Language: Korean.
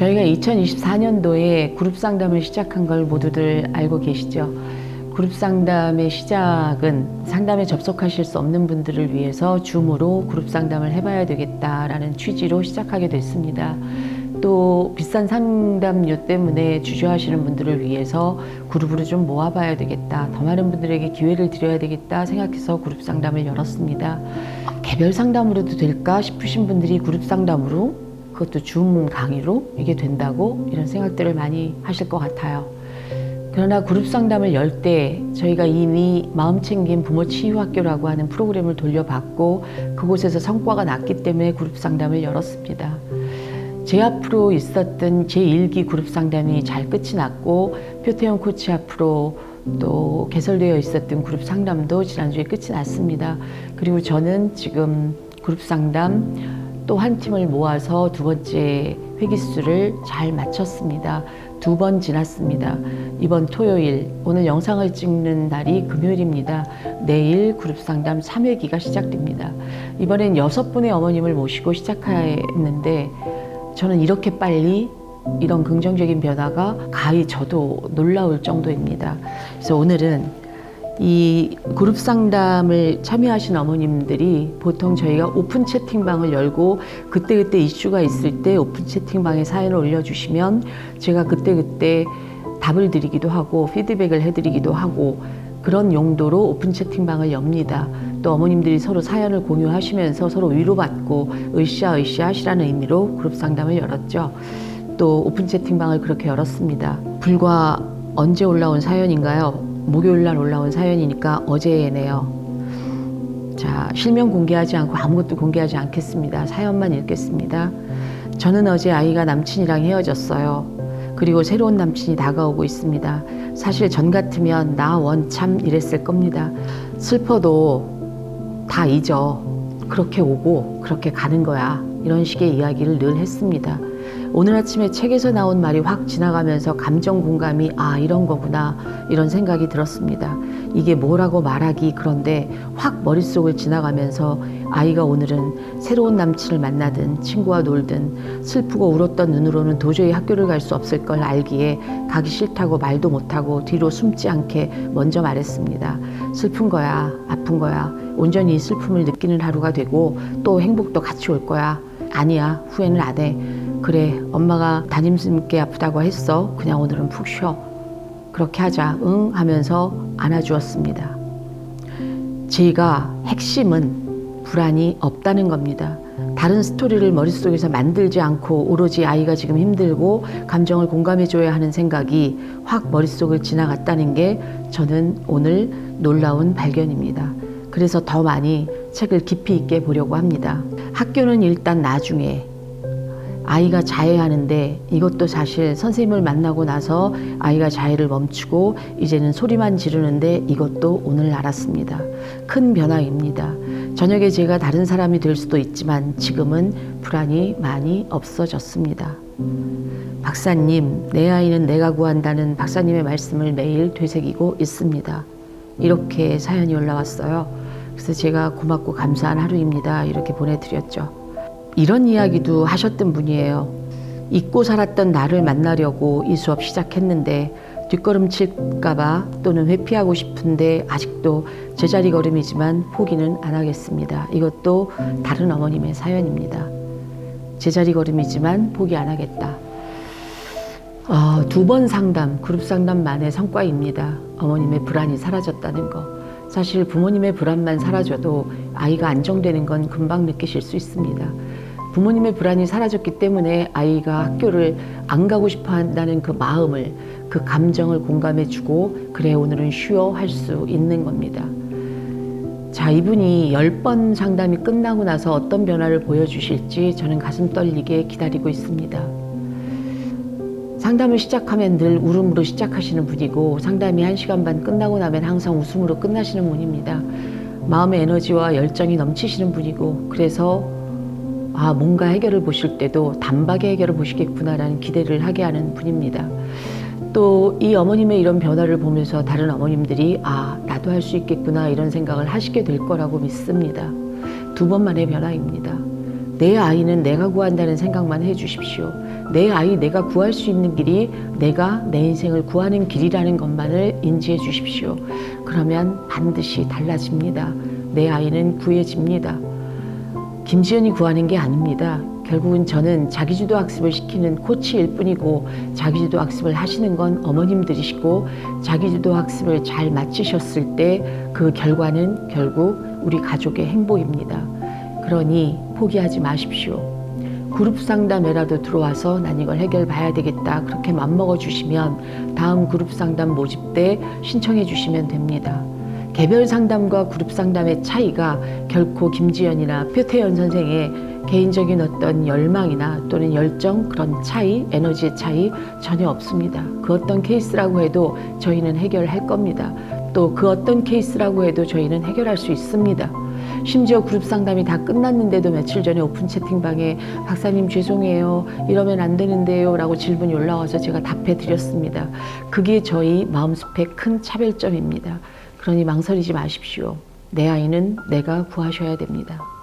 저희가 2024년도에 그룹 상담을 시작한 걸 모두들 알고 계시죠? 그룹 상담의 시작은 상담에 접속하실 수 없는 분들을 위해서 줌으로 그룹 상담을 해봐야 되겠다라는 취지로 시작하게 됐습니다. 또 비싼 상담료 때문에 주저하시는 분들을 위해서 그룹으로 좀 모아봐야 되겠다. 더 많은 분들에게 기회를 드려야 되겠다 생각해서 그룹 상담을 열었습니다. 개별 상담으로도 될까 싶으신 분들이 그룹 상담으로 그것도 줌 강의로 이게 된다고 이런 생각들을 많이 하실 것 같아요. 그러나 그룹 상담을 열 때 저희가 이미 마음 챙김 부모 치유학교라고 하는 프로그램을 돌려봤고 그곳에서 성과가 났기 때문에 그룹 상담을 열었습니다. 제 앞으로 있었던 제 1기 그룹 상담이 잘 끝이 났고 표태영 코치 앞으로 또 개설되어 있었던 그룹 상담도 지난주에 끝이 났습니다. 그리고 저는 지금 그룹 상담 또 한 팀을 모아서 두 번째 회기수를 잘 마쳤습니다. 두 번 지났습니다. 이번 토요일, 오늘 영상을 찍는 날이 금요일입니다. 내일 그룹 상담 3회기가 시작됩니다. 이번엔 여섯 분의 어머님을 모시고 시작했는데 저는 이렇게 빨리 이런 긍정적인 변화가 가히 저도 놀라울 정도입니다. 그래서 오늘은 이 그룹 상담을 참여하신 어머님들이 보통 저희가 오픈 채팅방을 열고 그때그때 이슈가 있을 때 오픈 채팅방에 사연을 올려주시면 제가 그때그때 답을 드리기도 하고 피드백을 해드리기도 하고 그런 용도로 오픈 채팅방을 엽니다. 또 어머님들이 서로 사연을 공유하시면서 서로 위로받고 으쌰 으쌰 하시라는 의미로 그룹 상담을 열었죠. 또 오픈 채팅방을 그렇게 열었습니다. 불과 언제 올라온 사연인가요? 목요일 날 올라온 사연이니까 어제네요. 자, 실명 공개하지 않고 아무것도 공개하지 않겠습니다. 사연만 읽겠습니다. 저는 어제 아이가 남친이랑 헤어졌어요. 그리고 새로운 남친이 다가오고 있습니다. 사실 전 같으면 나 원 참 이랬을 겁니다. 슬퍼도 다 잊어. 그렇게 오고 그렇게 가는 거야. 이런 식의 이야기를 늘 했습니다. 오늘 아침에 책에서 나온 말이 확 지나가면서 감정 공감이 아 이런 거구나 이런 생각이 들었습니다. 이게 뭐라고 말하기 그런데 확 머릿속을 지나가면서 아이가 오늘은 새로운 남친을 만나든 친구와 놀든 슬프고 울었던 눈으로는 도저히 학교를 갈 수 없을 걸 알기에 가기 싫다고 말도 못하고 뒤로 숨지 않게 먼저 말했습니다. 슬픈 거야 아픈 거야 온전히 이 슬픔을 느끼는 하루가 되고 또 행복도 같이 올 거야 아니야 후회는 안 해. 그래 엄마가 담임쌤께 아프다고 했어. 그냥 오늘은 푹 쉬어. 그렇게 하자. 응? 하면서 안아주었습니다. 제가 핵심은 불안이 없다는 겁니다. 다른 스토리를 머릿속에서 만들지 않고 오로지 아이가 지금 힘들고 감정을 공감해줘야 하는 생각이 확 머릿속을 지나갔다는 게 저는 오늘 놀라운 발견입니다. 그래서 더 많이 책을 깊이 있게 보려고 합니다. 학교는 일단 나중에 아이가 자해하는데 이것도 사실 선생님을 만나고 나서 아이가 자해를 멈추고 이제는 소리만 지르는데 이것도 오늘 알았습니다. 큰 변화입니다. 저녁에 제가 다른 사람이 될 수도 있지만 지금은 불안이 많이 없어졌습니다. 박사님, 내 아이는 내가 구한다는 박사님의 말씀을 매일 되새기고 있습니다. 이렇게 사연이 올라왔어요. 그래서 제가 고맙고 감사한 하루입니다. 이렇게 보내드렸죠. 이런 이야기도 하셨던 분이에요. 잊고 살았던 나를 만나려고 이 수업 시작했는데 뒷걸음칠까봐 또는 회피하고 싶은데 아직도 제자리 걸음이지만 포기는 안 하겠습니다. 이것도 다른 어머님의 사연입니다. 제자리 걸음이지만 포기 안 하겠다. 어, 두번 상담, 그룹 상담만의 성과입니다. 어머님의 불안이 사라졌다는 거. 사실 부모님의 불안만 사라져도 아이가 안정되는 건 금방 느끼실 수 있습니다. 부모님의 불안이 사라졌기 때문에 아이가 학교를 안 가고 싶어 한다는 그 마음을, 그 감정을 공감해 주고, 그래, 오늘은 쉬어 할 수 있는 겁니다. 자, 이분이 열 번 상담이 끝나고 나서 어떤 변화를 보여주실지 저는 가슴 떨리게 기다리고 있습니다. 상담을 시작하면 늘 울음으로 시작하시는 분이고 상담이 한 시간 반 끝나고 나면 항상 웃음으로 끝나시는 분입니다. 마음의 에너지와 열정이 넘치시는 분이고 그래서 아 뭔가 해결을 보실 때도 단박에 해결을 보시겠구나라는 기대를 하게 하는 분입니다. 또 이 어머님의 이런 변화를 보면서 다른 어머님들이 아 나도 할 수 있겠구나 이런 생각을 하시게 될 거라고 믿습니다. 두 번만의 변화입니다. 내 아이는 내가 구한다는 생각만 해주십시오. 내 아이 내가 구할 수 있는 길이 내가 내 인생을 구하는 길이라는 것만을 인지해 주십시오. 그러면 반드시 달라집니다. 내 아이는 구해집니다. 김지연이 구하는 게 아닙니다. 결국은 저는 자기주도 학습을 시키는 코치일 뿐이고 자기주도 학습을 하시는 건 어머님들이시고 자기주도 학습을 잘 마치셨을 때 그 결과는 결국 우리 가족의 행복입니다. 그러니 포기하지 마십시오. 그룹 상담에라도 들어와서 난 이걸 해결 봐야 되겠다. 그렇게 맘먹어 주시면 다음 그룹 상담 모집 때 신청해 주시면 됩니다. 개별 상담과 그룹 상담의 차이가 결코 김지연이나 표태연 선생의 개인적인 어떤 열망이나 또는 열정 그런 차이, 에너지의 차이 전혀 없습니다. 그 어떤 케이스라고 해도 저희는 해결할 겁니다. 또 그 어떤 케이스라고 해도 저희는 해결할 수 있습니다. 심지어 그룹 상담이 다 끝났는데도 며칠 전에 오픈 채팅방에 박사님 죄송해요. 이러면 안 되는데요. 라고 질문이 올라와서 제가 답해 드렸습니다. 그게 저희 마음숲의 큰 차별점입니다. 그러니 망설이지 마십시오. 내 아이는 내가 구하셔야 됩니다.